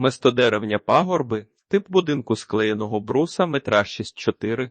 Местодеревня пагорби, тип будинку склеєного бруса, метра 6,4,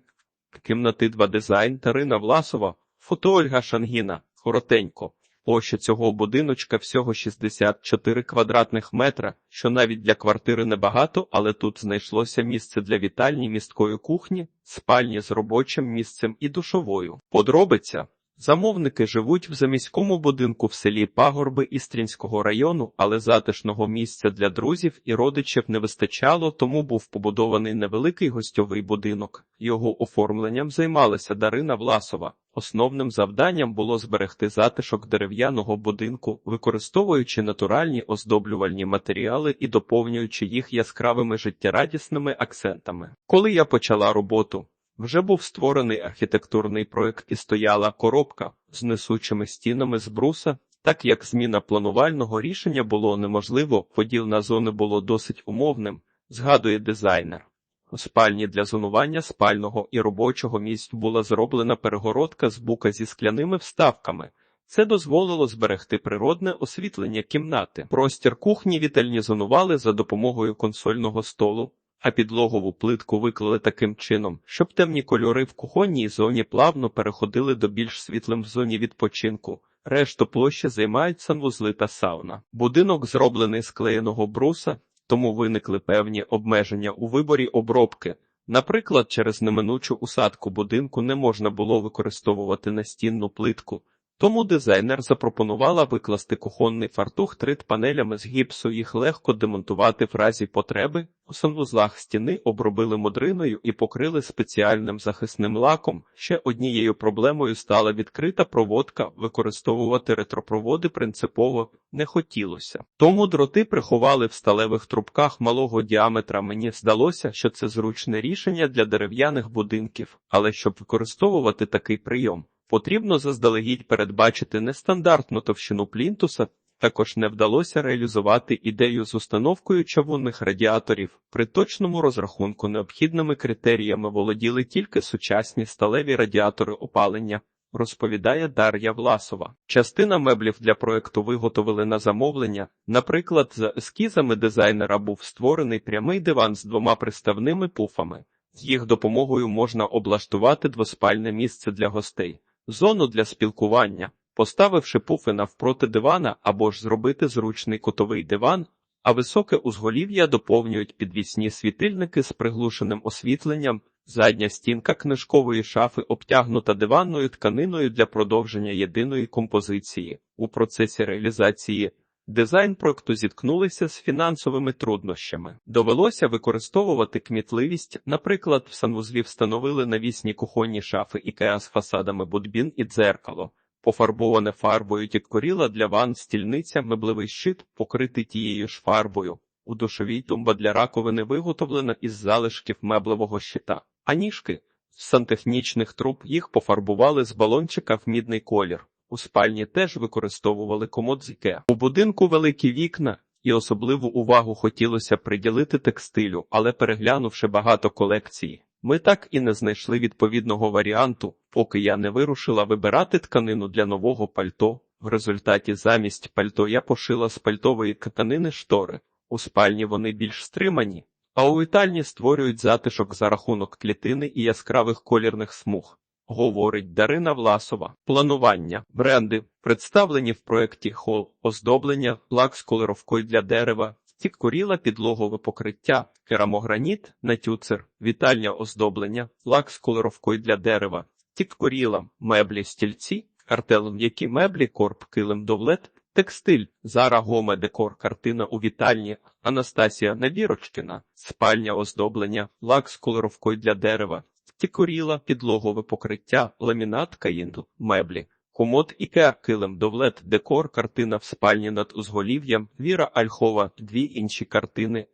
кімнати 2 дизайн, Тарина Власова, фото Ольга Шангіна, коротенько. Площа цього будиночка всього 64 квадратних метра, що навіть для квартири небагато, але тут знайшлося місце для вітальні місткої кухні, спальні з робочим місцем і душовою. Подробиця. Замовники живуть в заміському будинку в селі Пагорби Істрінського району, але затишного місця для друзів і родичів не вистачало, тому був побудований невеликий гостьовий будинок. Його оформленням займалася Дарина Власова. Основним завданням було зберегти затишок дерев'яного будинку, використовуючи натуральні оздоблювальні матеріали і доповнюючи їх яскравими життєрадісними акцентами. Коли я почала роботу, вже був створений архітектурний проект і стояла коробка з несучими стінами з бруса. Так як зміна планувального рішення було неможливо, поділ на зони було досить умовним, згадує дизайнер. У спальні для зонування спального і робочого місць була зроблена перегородка з бука зі скляними вставками. Це дозволило зберегти природне освітлення кімнати. Простір кухні вітальні зонували за допомогою консольного столу, а підлогову плитку виклали таким чином, щоб темні кольори в кухонній зоні плавно переходили до більш світлим в зоні відпочинку. Решту площі займають санвузли та сауна. Будинок зроблений з клеєного бруса, тому виникли певні обмеження у виборі обробки. Наприклад, через неминучу усадку будинку не можна було використовувати настінну плитку. Тому дизайнер запропонувала викласти кухонний фартух трит панелями з гіпсу, їх легко демонтувати в разі потреби. У санвузлах стіни обробили модриною і покрили спеціальним захисним лаком. Ще однією проблемою стала відкрита проводка. Використовувати ретропроводи принципово не хотілося. Тому дроти приховали в сталевих трубках малого діаметра. Мені здалося, що це зручне рішення для дерев'яних будинків, але щоб використовувати такий прийом. Потрібно заздалегідь передбачити нестандартну товщину плінтуса, також не вдалося реалізувати ідею з установкою чавунних радіаторів. При точному розрахунку необхідними критеріями володіли тільки сучасні сталеві радіатори опалення. Розповідає Дар'я Власова. Частина меблів для проекту виготовили на замовлення. Наприклад, за ескізами дизайнера був створений прямий диван з двома приставними пуфами. З їх допомогою можна облаштувати двоспальне місце для гостей зону для спілкування, поставивши пуфи навпроти дивана або ж зробити зручний кутовий диван, а високе узголів'я доповнюють підвісні світильники з приглушеним освітленням, задня стінка книжкової шафи обтягнута диванною тканиною для продовження єдиної композиції. У процесі реалізації Дизайн проекту зіткнулися з фінансовими труднощами. Довелося використовувати кмітливість. Наприклад, в санвузлі встановили навісні кухонні шафи ікеа з фасадами будбін і дзеркало. Пофарбоване фарбою тіккоріла для ван стільниця, меблевий щит, покритий тією ж фарбою. У душовій тумба для раковини виготовлена із залишків меблевого щита, а ніжки з сантехнічних труб їх пофарбували з балончика в мідний колір. У спальні теж використовували комод з Ікеа. У будинку великі вікна, і особливу увагу хотілося приділити текстилю, але переглянувши багато колекцій, ми так і не знайшли відповідного варіанту, поки я не вирушила вибирати тканину для нового пальто. В результаті замість пальто я пошила з пальтової тканини штори. У спальні вони більш стримані, а у вітальні створюють затишок за рахунок клітини і яскравих колірних смуг. Говорить Дарина Власова. Планування. Бренди. Представлені в проєкті хол, оздоблення, лак з колоровкою для дерева, тіккоріла підлогове покриття, керамограніт, натюцер, вітальня оздоблення, лак з колоровкою для дерева, тіккоріла, меблі, стільці, артел м'які меблі, корп, килим довлет, текстиль, Зара Гоме, декор, картина у вітальні, Анастасія Невірочкіна, спальня оздоблення, лак з колоровкою для дерева. Тікоріла, підлогове покриття, ламінат, каїнду, меблі, комод Ікеа, килим, довлет, декор, картина в спальні над узголів'ям, Віра Альхова, дві інші картини,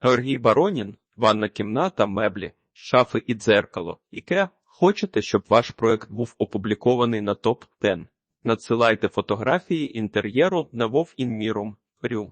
Георгій Баронін, ванна кімната, меблі, шафи і дзеркало. Ікеа, хочете, щоб ваш проект був опублікований на топ 10 Надсилайте фотографії інтер'єру на Вов Інмірум. Рю.